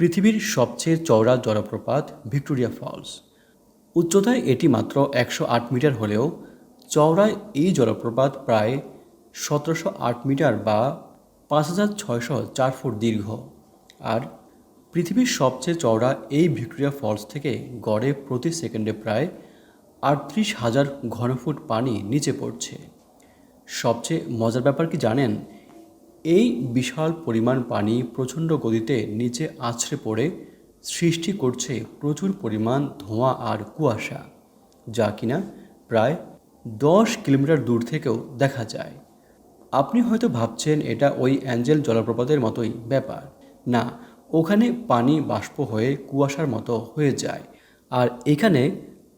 পৃথিবীর সবচেয়ে চওড়া জলপ্রপাত ভিক্টোরিয়া ফলস। উচ্চতায় এটি মাত্র একশো আট মিটার হলেও চওড়ায় এই জলপ্রপাত প্রায় সতেরোশো আট মিটার বা পাঁচ হাজার ছয়শো চার ফুট দীর্ঘ। আর পৃথিবীর সবচেয়ে চওড়া এই ভিক্টোরিয়া ফলস থেকে গড়ে প্রতি সেকেন্ডে প্রায় আটত্রিশ হাজার ঘনফুট পানি নিচে পড়ছে। সবচেয়ে মজার ব্যাপার কি জানেন? এই বিশাল পরিমাণ পানি প্রচণ্ড গতিতে নিচে আছড়ে পড়ে সৃষ্টি করছে প্রচুর পরিমাণ ধোঁয়া আর কুয়াশা, যা কিনা প্রায় দশ কিলোমিটার দূর থেকেও দেখা যায়। আপনি হয়তো ভাবছেন এটা ওই অ্যাঞ্জেল জলপ্রপাতের মতোই ব্যাপার। না, ওখানে পানি বাষ্প হয়ে কুয়াশার মতো হয়ে যায় আর এখানে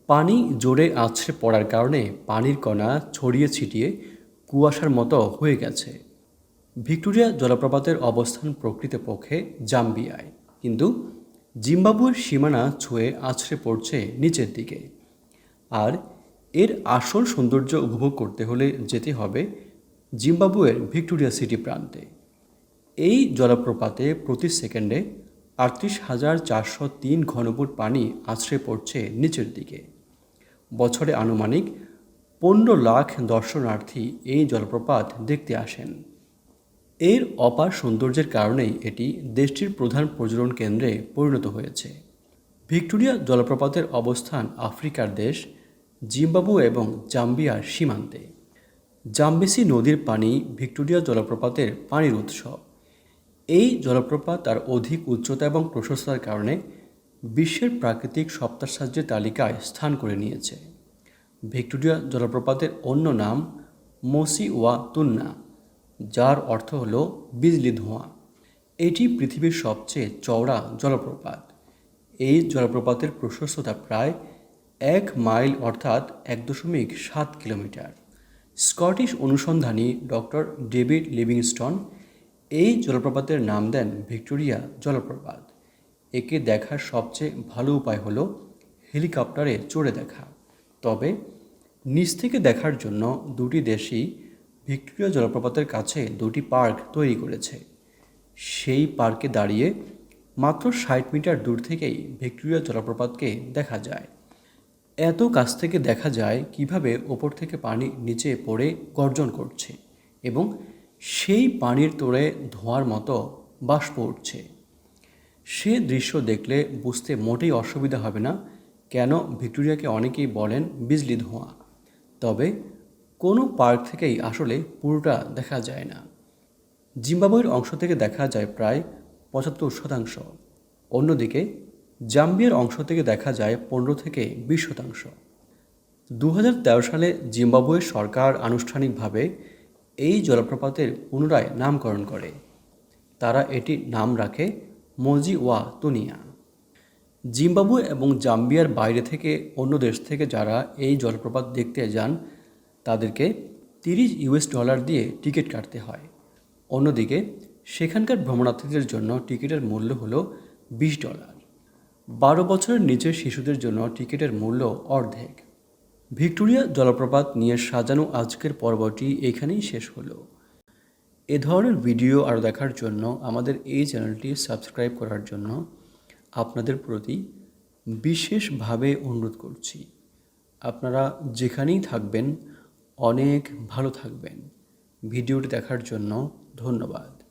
পানি জোরে আছড়ে পড়ার কারণে পানির কণা ছড়িয়ে ছিটিয়ে কুয়াশার মতো হয়ে গেছে। ভিক্টোরিয়া জলপ্রপাতের অবস্থান প্রকৃতপক্ষে জাম্বিয়ায়, কিন্তু জিম্বাবুয়ের সীমানা ছুঁয়ে আছড়ে পড়ছে নিচের দিকে। আর এর আসল সৌন্দর্য উপভোগ করতে হলে যেতে হবে জিম্বাবুয়ের ভিক্টোরিয়া সিটি প্রান্তে। এই জলপ্রপাতে প্রতি সেকেন্ডে আটত্রিশ হাজার চারশো তিন ঘনফুট পানি আছড়ে পড়ছে নিচের দিকে। বছরে আনুমানিক পনেরো লাখ দর্শনার্থী এই জলপ্রপাত দেখতে আসেন। এর অপার সৌন্দর্যের কারণেই এটি দেশটির প্রধান পর্যটন কেন্দ্রে পরিণত হয়েছে। ভিক্টোরিয়া জলপ্রপাতের অবস্থান আফ্রিকার দেশ জিম্বাবু এবং জাম্বিয়ার সীমান্তে। জাম্বেসি নদীর পানি ভিক্টোরিয়া জলপ্রপাতের পানির উৎস। এই জলপ্রপাত তার অধিক উচ্চতা এবং প্রশস্তার কারণে বিশ্বের প্রাকৃতিক সপ্তাশ্চর্যের তালিকায় স্থান করে নিয়েছে। ভিক্টোরিয়া জলপ্রপাতের অন্য নাম মসি ওয়া তুন্না যার অর্থ হল বিজলি ধোঁয়া। এটি পৃথিবীর সবচেয়ে চওড়া জলপ্রপাত। এই জলপ্রপাতের প্রশস্ততা প্রায় এক মাইল অর্থাৎ এক দশমিক সাত কিলোমিটার। স্কটিশ অনুসন্ধানী ডক্টর ডেভিড লিভিংস্টন এই জলপ্রপাতের নাম দেন ভিক্টোরিয়া জলপ্রপাত। একে দেখার সবচেয়ে ভালো উপায় হলো হেলিকপ্টারে চড়ে দেখা। তবে নিচ থেকে দেখার জন্য দুটি দেশই ভিক্টোরিয়া জলপ্রপাতের কাছে দুটি পার্ক তৈরি করেছে। সেই পার্কে দাঁড়িয়ে মাত্র ষাট মিটার দূর থেকেই ভিক্টোরিয়া জলপ্রপাতকে দেখা যায়। এত কাছ থেকে দেখা যায় কীভাবে ওপর থেকে পানি নিচে পড়ে গর্জন করছে এবং সেই পানির তোড়ে ধোঁয়ার মতো বাষ্প উঠছে। সে দৃশ্য দেখলে বুঝতে মোটেই অসুবিধা হবে না, কেন ভিক্টোরিয়াকে অনেকেই বলেন বিজলি ধোঁয়া। তবে কোনো পার্ক থেকেই আসলে পুরোটা দেখা যায় না। জিম্বাবুয়ের অংশ থেকে দেখা যায় প্রায় পঁচাত্তর শতাংশ। অন্যদিকে, জাম্বিয়ার অংশ থেকে দেখা যায় পনেরো থেকে বিশ শতাংশ। দু হাজার তেরো সালে জিম্বাবুয়ের সরকার আনুষ্ঠানিকভাবে এই জলপ্রপাতের পুনরায় নামকরণ করে। তারা এটি নাম রাখে মজি ওয়া তুনিয়া জিম্বাবুয়ে এবং জাম্বিয়ার বাইরে থেকে অন্য দেশ থেকে যারা এই জলপ্রপাত দেখতে যান তাদেরকে তিরিশ ইউএস ডলার দিয়ে টিকিট কাটতে হয়। অন্যদিকে, সেখানকার ভ্রমণার্থীদের জন্য টিকিটের মূল্য হলো বিশ ডলার। বারো বছরের নিচের শিশুদের জন্য টিকিটের মূল্য অর্ধেক। ভিক্টোরিয়া জলপ্রপাত নিয়ে সাজানো আজকের পর্বটি এখানেই শেষ হলো। এ ধরনের ভিডিও আরও দেখার জন্য আমাদের এই চ্যানেলটি সাবস্ক্রাইব করার জন্য আপনাদের প্রতি বিশেষভাবে অনুরোধ করছি। আপনারা যেখানেই থাকবেন অনেক ভালো থাকবেন। ভিডিওটি দেখার জন্য ধন্যবাদ।